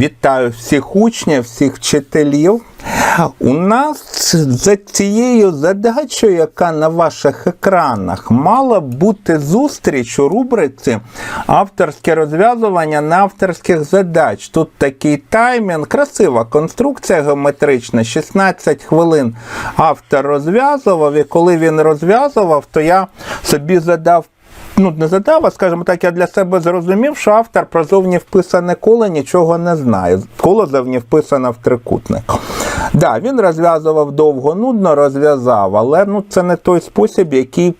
Вітаю всіх учнів, всіх вчителів. У нас за цією задачею, яка на ваших екранах, мала бути зустріч у рубриці авторське розв'язування на авторських задач. Тут такий таймінг, красива конструкція геометрична, 16 хвилин автор розв'язував, і коли він розв'язував, то я собі задав ну, не задав, а скажімо так, я для себе зрозумів, що автор про зовні вписане коло нічого не знає. Коло зовні вписано в трикутник. Да, він розв'язував довго, нудно розв'язав, але ну, це не той спосіб, який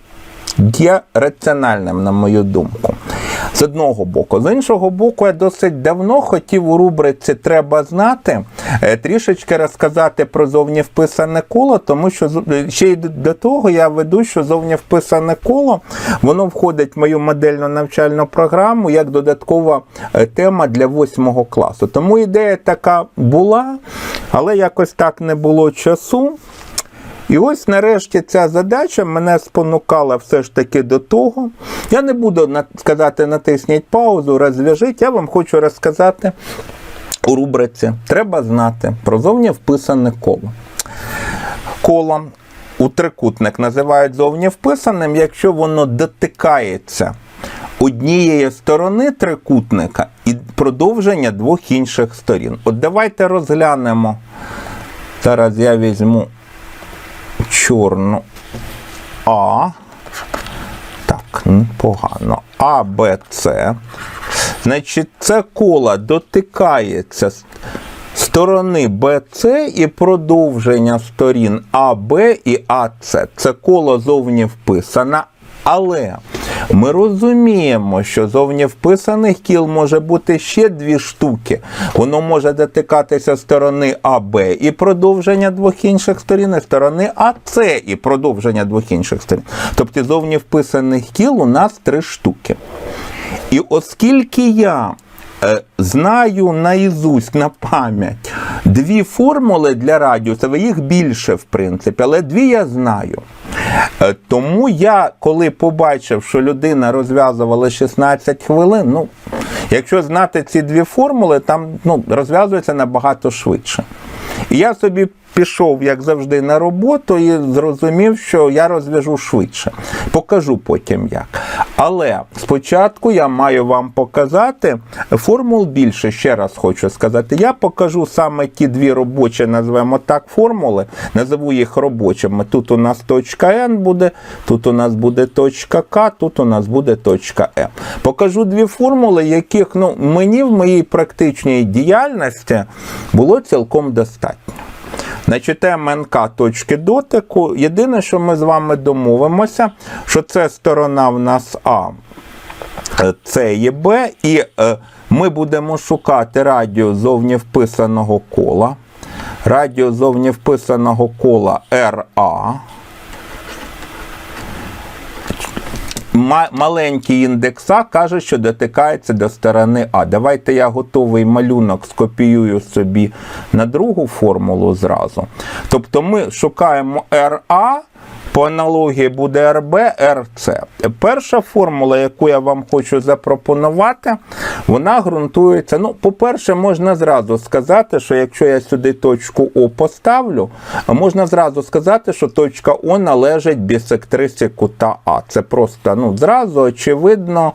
є раціональним, на мою думку. З одного боку. З іншого боку, я досить давно хотів у рубриці Треба знати е, трішечки розказати про зовні вписане коло, тому що е, ще й до того я веду, що зовні вписане коло воно входить в мою модельну навчальну програму як додаткова е, тема для восьмого класу. Тому ідея така була, але якось так не було часу. І ось нарешті ця задача мене спонукала все ж таки до того. Я не буду сказати натисніть паузу, розв'яжіть. Я вам хочу розказати у рубриці Треба знати про зовні вписане коло. Коло у трикутник називають зовні вписаним, якщо воно дотикається однієї сторони трикутника і продовження двох інших сторін. От давайте розглянемо. Зараз я візьму чорну А. Так, погано. А, Б, С. Значить, це коло дотикається сторони БЦ і продовження сторін АБ і АЦ. Це коло зовні вписано. Але ми розуміємо, що зовні вписаних кіл може бути ще дві штуки. Воно може дотикатися сторони АБ і продовження двох інших сторін, і сторони АЦ і продовження двох інших сторін. Тобто зовні вписаних кіл у нас три штуки. І оскільки я е, знаю наізусть на пам'ять дві формули для радіуса, їх більше, в принципі, але дві я знаю. Е, Тому я, коли побачив, що людина розв'язувала 16 хвилин, ну, якщо знати ці дві формули, там ну, розв'язується набагато швидше. І я собі пішов, як завжди, на роботу і зрозумів, що я розв'яжу швидше. Покажу потім як. Але спочатку я маю вам показати формул більше, ще раз хочу сказати. Я покажу саме ті дві робочі, назвемо так, формули, назову їх робочими. Тут у нас точка N буде, тут у нас буде точка К, тут у нас буде точка М. Покажу дві формули, яких ну, мені в моїй практичній діяльності було цілком достатньо. Значить, МНК точки дотику. Єдине, що ми з вами домовимося, що це сторона в нас А, це є Б, і е, ми будемо шукати радіус зовні вписаного кола. Радіус зовні вписаного кола РА. Маленький індекс А каже, що дотикається до сторони А. Давайте я готовий малюнок скопіюю собі на другу формулу зразу. Тобто ми шукаємо РА, по аналогії буде РБ, РЦ. Перша формула, яку я вам хочу запропонувати, вона ґрунтується. Ну, по-перше, можна зразу сказати, що якщо я сюди точку О поставлю, можна зразу сказати, що точка О належить бісектрисі кута А. Це просто ну, зразу очевидно.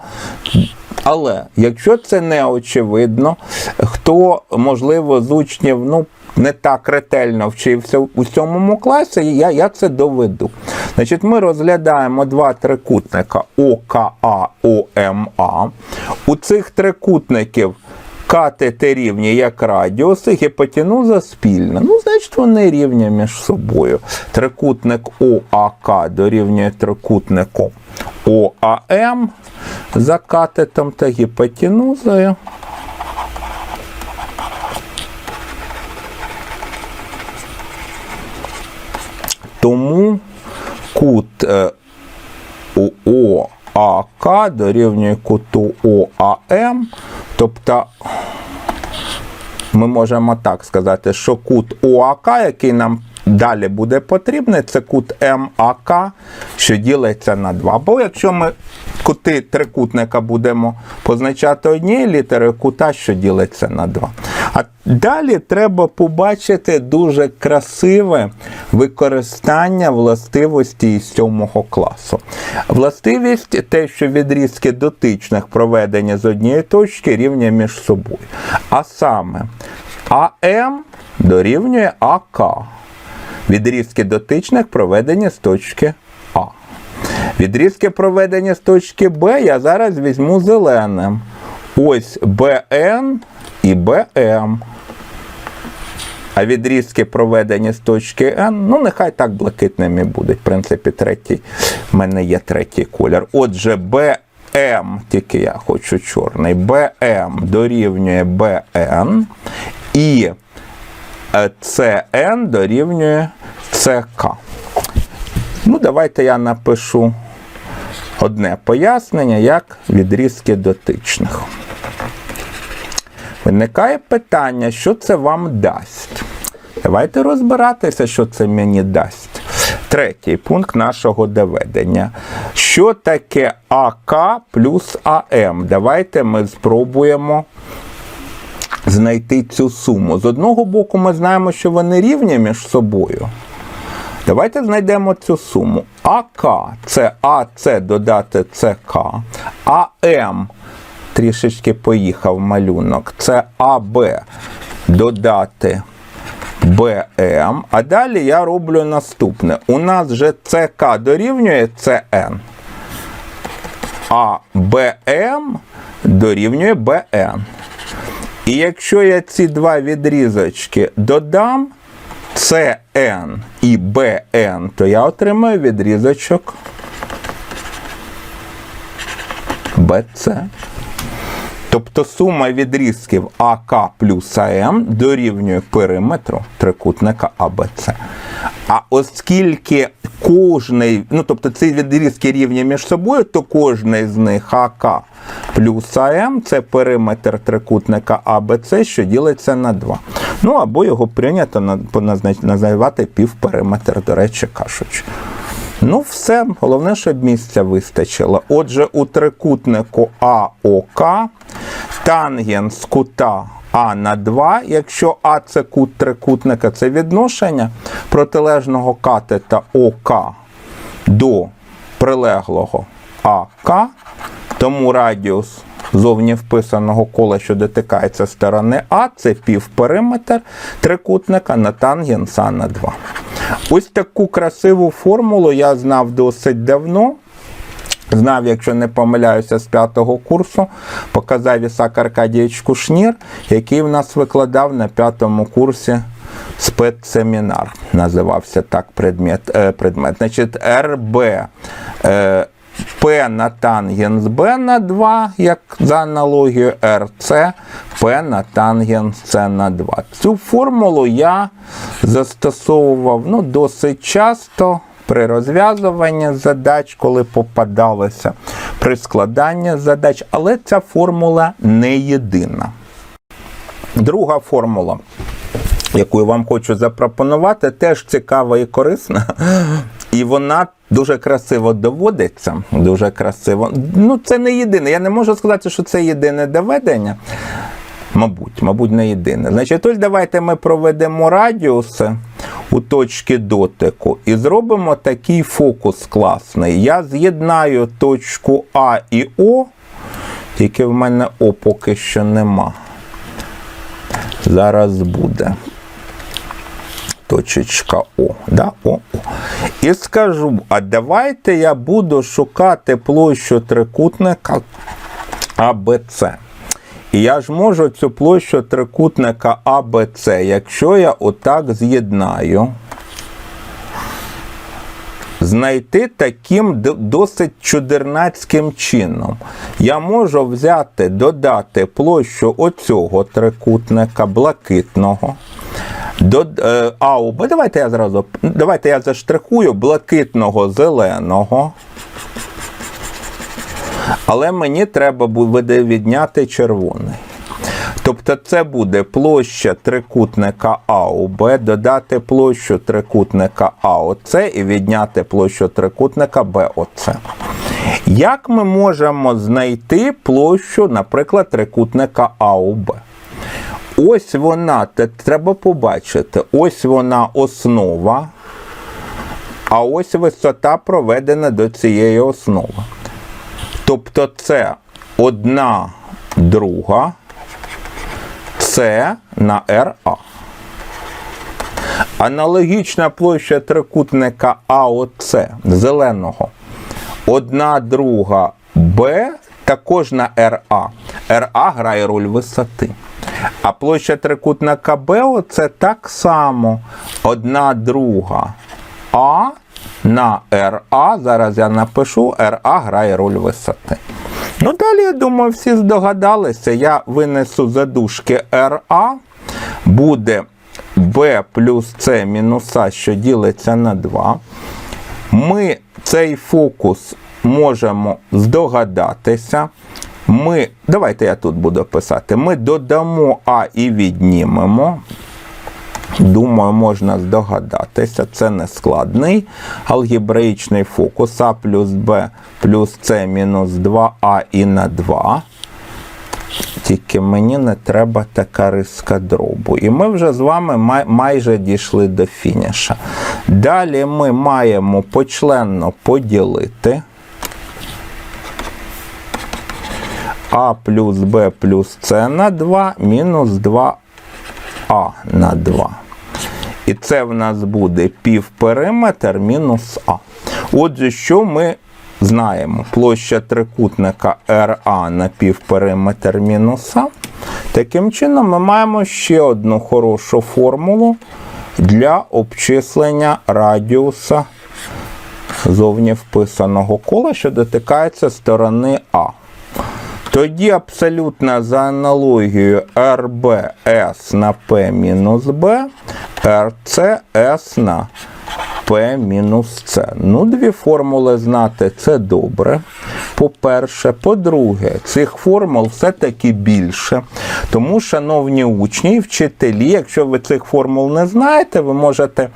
Але якщо це не очевидно, хто, можливо, з учнів ну, не так ретельно вчився у сьомому класі, я, я це доведу. Значить, ми розглядаємо два трикутника ОКА, ОМА. У цих трикутників катети рівні як радіуси, гіпотенуза спільна. Ну, значить, вони рівні між собою. Трикутник ОАК дорівнює трикутнику ОАМ за катетом та гіпотенузою. Тому кут е, ОАК дорівнює куту ОАМ. Тобто ми можемо так сказати, що кут ОАК, який нам далі буде потрібний, це кут МАК, що ділиться на 2. Бо якщо ми кути трикутника будемо позначати однією літерою кута, що ділиться на 2. А далі треба побачити дуже красиве використання властивості із 7 класу. Властивість те, що відрізки дотичних проведення з однієї точки рівня між собою. А саме АМ дорівнює АК. Відрізки дотичних проведені з точки А. Відрізки проведені з точки Б я зараз візьму зеленим. Ось БН і БМ. А відрізки проведені з точки N, ну нехай так блакитними будуть. В принципі, третій. в мене є третій колір. Отже, БМ, тільки я хочу чорний, БМ дорівнює БН і е, ЦН дорівнює ЦК. Ну, давайте я напишу одне пояснення, як відрізки дотичних. Виникає питання, що це вам дасть. Давайте розбиратися, що це мені дасть. Третій пункт нашого доведення. Що таке АК плюс АМ? Давайте ми спробуємо знайти цю суму. З одного боку, ми знаємо, що вони рівні між собою. Давайте знайдемо цю суму. АК це АЦ додати ЦК, АМ трішечки поїхав малюнок. Це АБ додати БМ. А далі я роблю наступне. У нас же ЦК дорівнює ЦН, а БМ дорівнює БН. І якщо я ці два відрізочки додам CN і BN, то я отримаю відрізочок BC. Тобто сума відрізків АК плюс АМ дорівнює периметру трикутника АБЦ. А оскільки кожний, ну тобто ці відрізки рівні між собою, то кожний з них АК плюс АМ це периметр трикутника АБЦ, що ділиться на 2. Ну або його прийнято називати півпериметр, до речі, кажучи. Ну, все, головне, щоб місця вистачило. Отже, у трикутнику АОК тангенс кута А на 2, якщо А це кут трикутника, це відношення протилежного катета ОК до прилеглого АК, тому радіус зовні вписаного кола, що дотикається сторони А, це півпериметр трикутника на тангенс А на 2. Ось таку красиву формулу я знав досить давно. Знав, якщо не помиляюся, з п'ятого курсу, показав Ісак Аркадійович Кушнір, який в нас викладав на п'ятому курсі спецсемінар. Називався так предмет. Е, предмет. Значить, РБ е, П на тангенс Б на 2, як за аналогією РЦ, П на тангенс С на 2. Цю формулу я застосовував ну, досить часто при розв'язуванні задач, коли попадалося, при складанні задач, але ця формула не єдина. Друга формула, яку я вам хочу запропонувати, теж цікава і корисна. І вона дуже красиво доводиться. Дуже красиво. Ну, це не єдине. Я не можу сказати, що це єдине доведення. Мабуть, мабуть, не єдине. Значить, ось давайте ми проведемо радіуси у точки дотику і зробимо такий фокус класний. Я з'єднаю точку А і О, тільки в мене О поки що нема. Зараз буде. Точечка О. Да? О, О. І скажу, а давайте я буду шукати площу трикутника АБЦ. І я ж можу цю площу трикутника АБЦ, якщо я отак з'єднаю, знайти таким досить чудернацьким чином. Я можу взяти, додати площу оцього трикутника блакитного. До е, АУБ, давайте я зразу, давайте я заштрихую блакитного зеленого. Але мені треба буде відняти червоний. Тобто це буде площа трикутника АУБ, додати площу трикутника АОЦ і відняти площу трикутника БОЦ. Як ми можемо знайти площу, наприклад, трикутника АОБ? Ось вона, треба побачити, ось вона основа, а ось висота проведена до цієї основи. Тобто це одна друга С на РА. Аналогічна площа трикутника АОЦ зеленого. Одна друга Б також на РА. РА грає роль висоти. А площа трикутника БО це так само. Одна друга А на РА. Зараз я напишу, РА грає роль висоти. Ну, далі, я думаю, всі здогадалися. Я винесу задушки РА. Буде B плюс С мінус А, що ділиться на 2. Ми цей фокус можемо здогадатися. Ми, давайте я тут буду писати. Ми додамо А і віднімемо. Думаю, можна здогадатися. Це не складний алгебраїчний фокус А плюс Б плюс С мінус 2А і на 2. Тільки мені не треба така риска дробу. І ми вже з вами май- майже дійшли до фініша. Далі ми маємо почленно поділити. А плюс Б плюс С на 2 мінус 2А на 2. І це в нас буде півпериметр мінус А. Отже, що ми знаємо? Площа трикутника РА на півпериметр мінус А. Таким чином, ми маємо ще одну хорошу формулу для обчислення радіуса зовні вписаного кола, що дотикається сторони А. Тоді абсолютно за аналогією RBS на P мінус B, RCS на P мінус C. Ну, дві формули знати це добре. По-перше, по-друге, цих формул все-таки більше. Тому, шановні учні і вчителі, якщо ви цих формул не знаєте, ви можете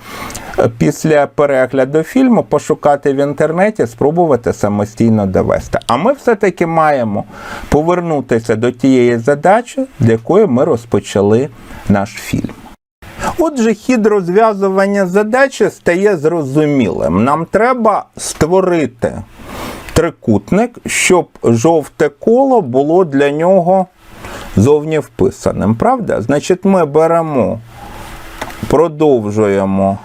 е, після перегляду фільму пошукати в інтернеті, спробувати самостійно довести. А ми все-таки маємо повернутися до тієї задачі, з якої ми розпочали наш фільм. Отже, хід розв'язування задачі стає зрозумілим. Нам треба створити трикутник, щоб жовте коло було для нього зовні вписаним. Правда? Значить, ми беремо, продовжуємо,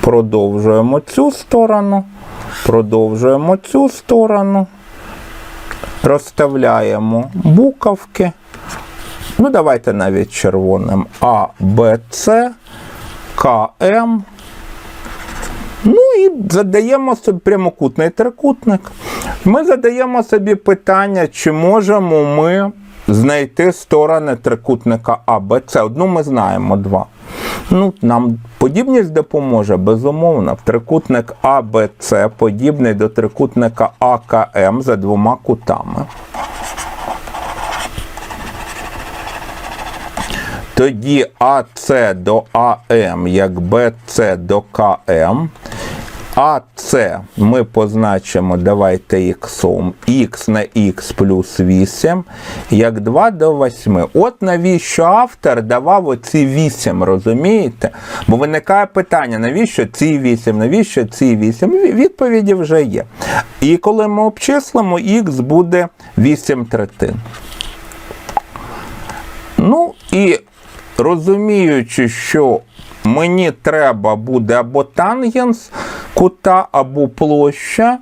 продовжуємо цю сторону, продовжуємо цю сторону, розставляємо буковки. Ну, давайте навіть червоним. А, Б, С, К, М. Ну і задаємо собі прямокутний трикутник. Ми задаємо собі питання, чи можемо ми знайти сторони трикутника А, Б, С. Одну ми знаємо, два. Ну, нам подібність допоможе, безумовно. Трикутник А, Б, С подібний до трикутника АКМ за двома кутами. Тоді АС до АМ як БС до КМ. АС ми позначимо, давайте х, х на х плюс 8, як 2 до 8. От навіщо автор давав оці 8, розумієте? Бо виникає питання, навіщо ці 8, навіщо ці 8? Відповіді вже є. І коли ми обчислимо, х буде 8 третин. Ну і розуміючи, що мені треба буде або тангенс кута, або площа,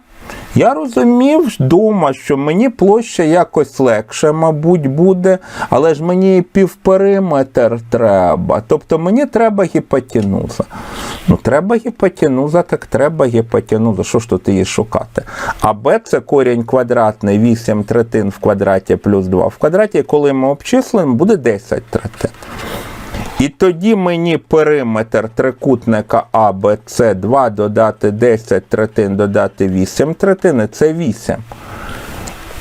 я розумів вдома, що мені площа якось легше, мабуть, буде, але ж мені і півпериметр треба. Тобто мені треба гіпотенуза. Ну, треба гіпотенуза, так треба гіпотенуза. Що ж тут її шукати? А Б це корінь квадратний 8 третин в квадраті плюс 2 в квадраті. Коли ми обчислимо, буде 10 третин. І тоді мені периметр трикутника АБЦ 2 додати 10 третин, додати 8 третин, це 8.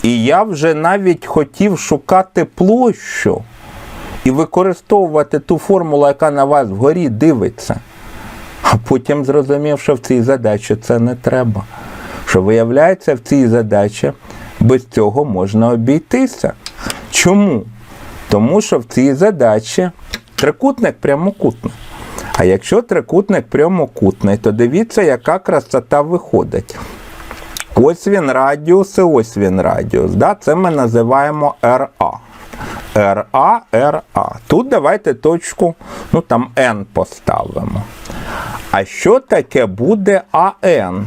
І я вже навіть хотів шукати площу і використовувати ту формулу, яка на вас вгорі дивиться. А потім зрозумів, що в цій задачі це не треба. що виявляється в цій задачі без цього можна обійтися. Чому? Тому що в цій задачі трикутник прямокутний. А якщо трикутник прямокутний, то дивіться, яка красота виходить. Ось він радіус і ось він радіус. Да? Це ми називаємо RA. RA, RA. Тут давайте точку, ну там N поставимо. А що таке буде AN?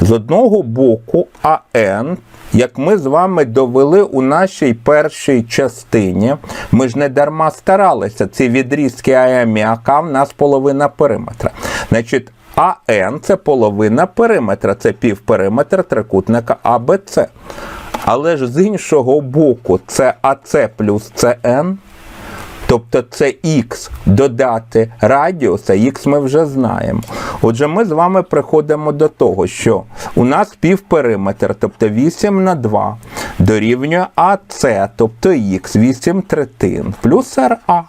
З одного боку, АН, як ми з вами довели у нашій першій частині, ми ж не дарма старалися, ці відрізки АМ і АК в нас половина периметра. Значить, АН це половина периметра, це півпериметр трикутника АБЦ. Але ж з іншого боку, це АЦ плюс ЦН. Тобто це х додати радіус, а х ми вже знаємо. Отже, ми з вами приходимо до того, що у нас півпериметр, тобто 8 на 2, дорівнює АС, тобто х, 8 третин, плюс РА.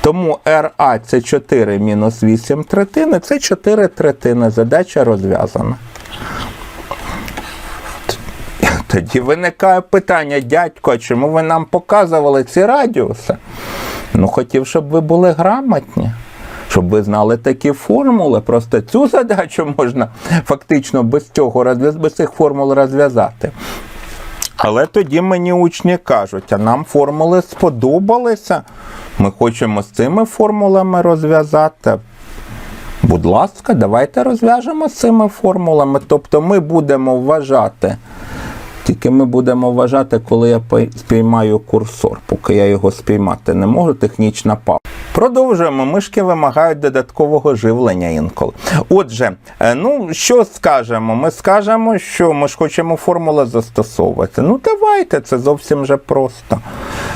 Тому РА це 4 мінус 8 третини, це 4 третини. Задача розв'язана. Тоді виникає питання, дядько, чому ви нам показували ці радіуси? Ну, хотів, щоб ви були грамотні, щоб ви знали такі формули. Просто цю задачу можна фактично без цього без цих формул розв'язати. Але тоді мені учні кажуть, а нам формули сподобалися. Ми хочемо з цими формулами розв'язати. Будь ласка, давайте розв'яжемо з цими формулами. Тобто ми будемо вважати. Тільки ми будемо вважати, коли я спіймаю курсор, поки я його спіймати не можу, технічна пауза. Продовжуємо. Мишки вимагають додаткового живлення інколи. Отже, е, ну що скажемо? Ми скажемо, що ми ж хочемо формули застосовувати. Ну давайте, це зовсім же просто.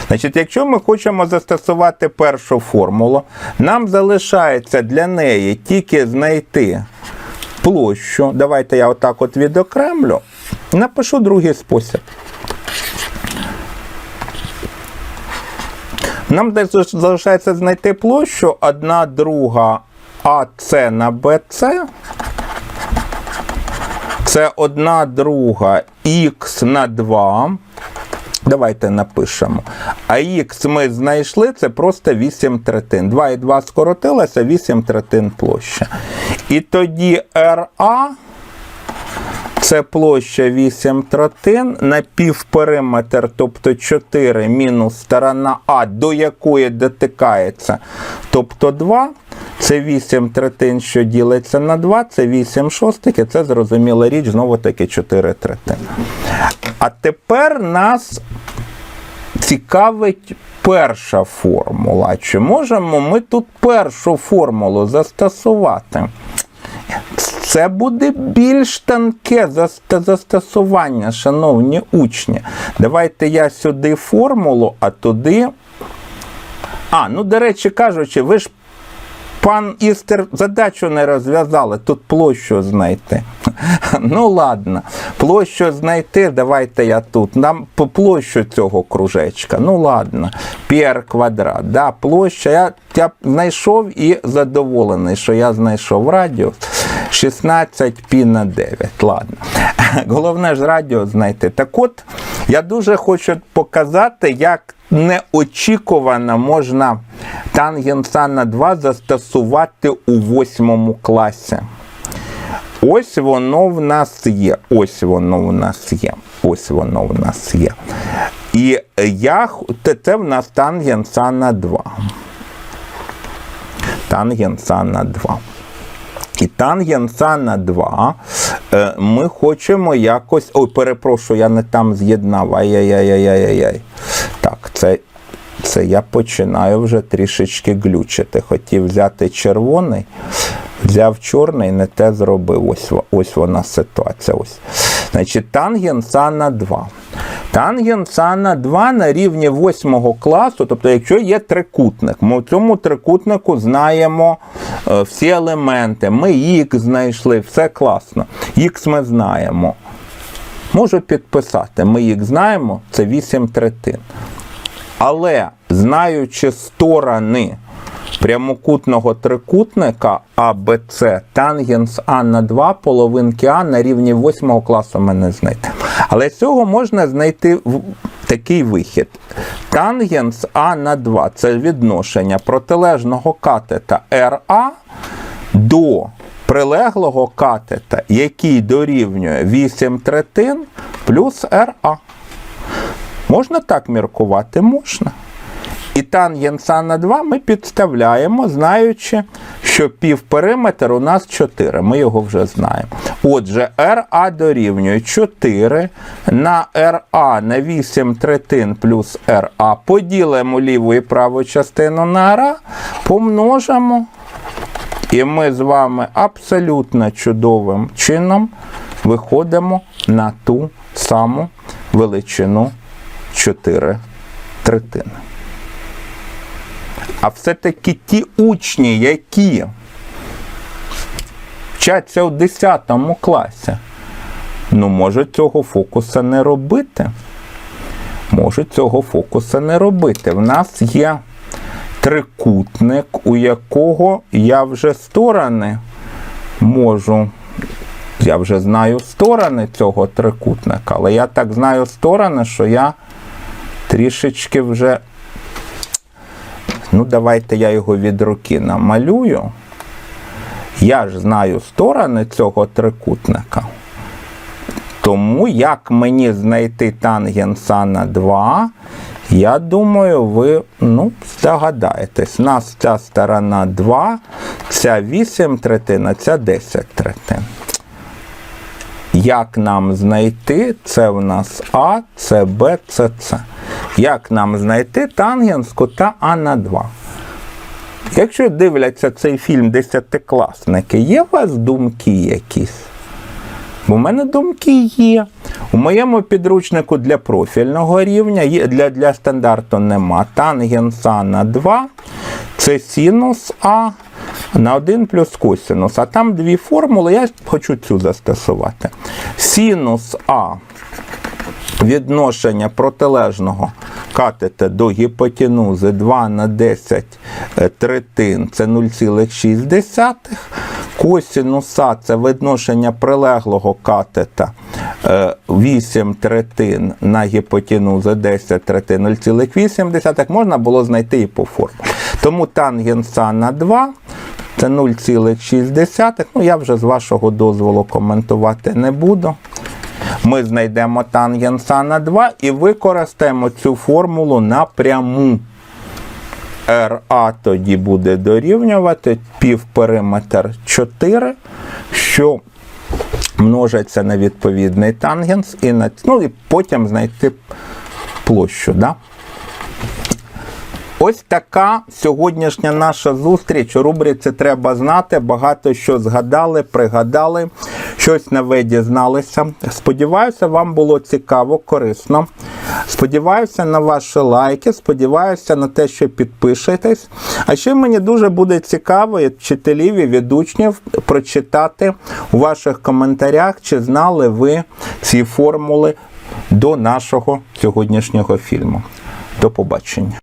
Значить, якщо ми хочемо застосувати першу формулу, нам залишається для неї тільки знайти площу. Давайте я отак от відокремлю. Напишу другий спосіб. Нам десь залишається знайти площу 1 друга АС на БЦ. Це 1 друга х на 2. Давайте напишемо. А х ми знайшли, це просто 8 третин. 2 і 2 скоротилося, 8 третин площа. І тоді РА це площа 8 третин на півпериметр, тобто 4 мінус сторона А, до якої дотикається, тобто 2. Це 8 третин, що ділиться на 2, це 8 шостих, і це зрозуміла річ, знову таки 4 третини. А тепер нас цікавить перша формула. Чи можемо ми тут першу формулу застосувати? Це буде більш тонке застосування, шановні учні. Давайте я сюди формулу, а туди. А, ну, до речі кажучи, ви ж пан Істер задачу не розв'язали, тут площу знайти. Ну ладно, площу знайти, давайте я тут. Нам по площу цього кружечка. Ну ладно, пір квадрат. Да, площа. Я, я знайшов і задоволений, що я знайшов радіус. 16 пі на 9. Ладно. Головне ж радіус знайти. Так от, я дуже хочу показати, як неочікувано можна тангенса на 2 застосувати у 8 класі. Ось воно в нас є. Ось воно в нас є. Ось воно в нас є. І я, це в нас тангенса на 2. Тангенса на 2. І тангенса на 2 е, ми хочемо якось. Ой, перепрошую, я не там з'єднав. Ай-яй-яй-яй-яй-яй. Так, це, це я починаю вже трішечки глючити. Хотів взяти червоний, взяв чорний, не те зробив. Ось, ось вона ситуація. Ось. Значить, тангенса на 2. Тангенса на 2 на рівні 8 класу, тобто, якщо є трикутник, ми в цьому трикутнику знаємо е, всі елементи. Ми їх знайшли, все класно. Х ми знаємо. Можу підписати, ми їх знаємо, це 8 третин. Але знаючи сторони прямокутного трикутника АБЦ тангенс А на 2 половинки А на рівні 8 класу ми не знайдемо. Але з цього можна знайти такий вихід. Тангенс А на 2 це відношення протилежного катета РА до прилеглого катета, який дорівнює 8 третин плюс РА. Можна так міркувати? Можна. І тангенс А на 2 ми підставляємо, знаючи, що півпериметр у нас 4. Ми його вже знаємо. Отже, РА дорівнює 4 на РА на 8 третин плюс РА. Поділимо ліву і праву частину на РА, помножимо. І ми з вами абсолютно чудовим чином виходимо на ту саму величину 4 третини. А все-таки ті учні, які вчаться у 10 класі, ну, можуть цього фокуса не робити. Можуть цього фокуса не робити. В нас є трикутник, у якого я вже сторони можу. Я вже знаю сторони цього трикутника, але я так знаю сторони, що я трішечки вже. Ну, давайте я його від руки намалюю. Я ж знаю сторони цього трикутника. Тому як мені знайти тангенс А на 2, я думаю, ви ну, здогадаєтесь. У нас ця сторона 2, ця 8 третин, а ця 10 третин. Як нам знайти, це в нас А, це Б, це С. Як нам знайти тангенс кута А на 2? Якщо дивляться цей фільм десятикласники, є у вас думки якісь? Бо в мене думки є. У моєму підручнику для профільного рівня, для, для стандарту нема. Тангенс А на 2 це синус А на 1 плюс косинус. А там дві формули, я хочу цю застосувати. Синус А відношення протилежного катета до гіпотенузи 2 на 10 е, третин це 0,6. Косінуса це відношення прилеглого катета е, 8 третин на гіпотенузи 10 третин 0,8 можна було знайти і по формулі. Тому тангенса на 2 це 0,6. Ну, я вже з вашого дозволу коментувати не буду. Ми знайдемо тангенс А на 2 і використаємо цю формулу напряму. РА тоді буде дорівнювати півпериметр 4, що множиться на відповідний тангенс, і, на, ну, і потім знайти площу. Да? Ось така сьогоднішня наша зустріч. У рубриці треба знати. Багато що згадали, пригадали, щось нове дізналися. Сподіваюся, вам було цікаво, корисно. Сподіваюся на ваші лайки, сподіваюся на те, що підпишетесь. А ще мені дуже буде цікаво від вчителів і від учнів прочитати у ваших коментарях, чи знали ви ці формули до нашого сьогоднішнього фільму. До побачення.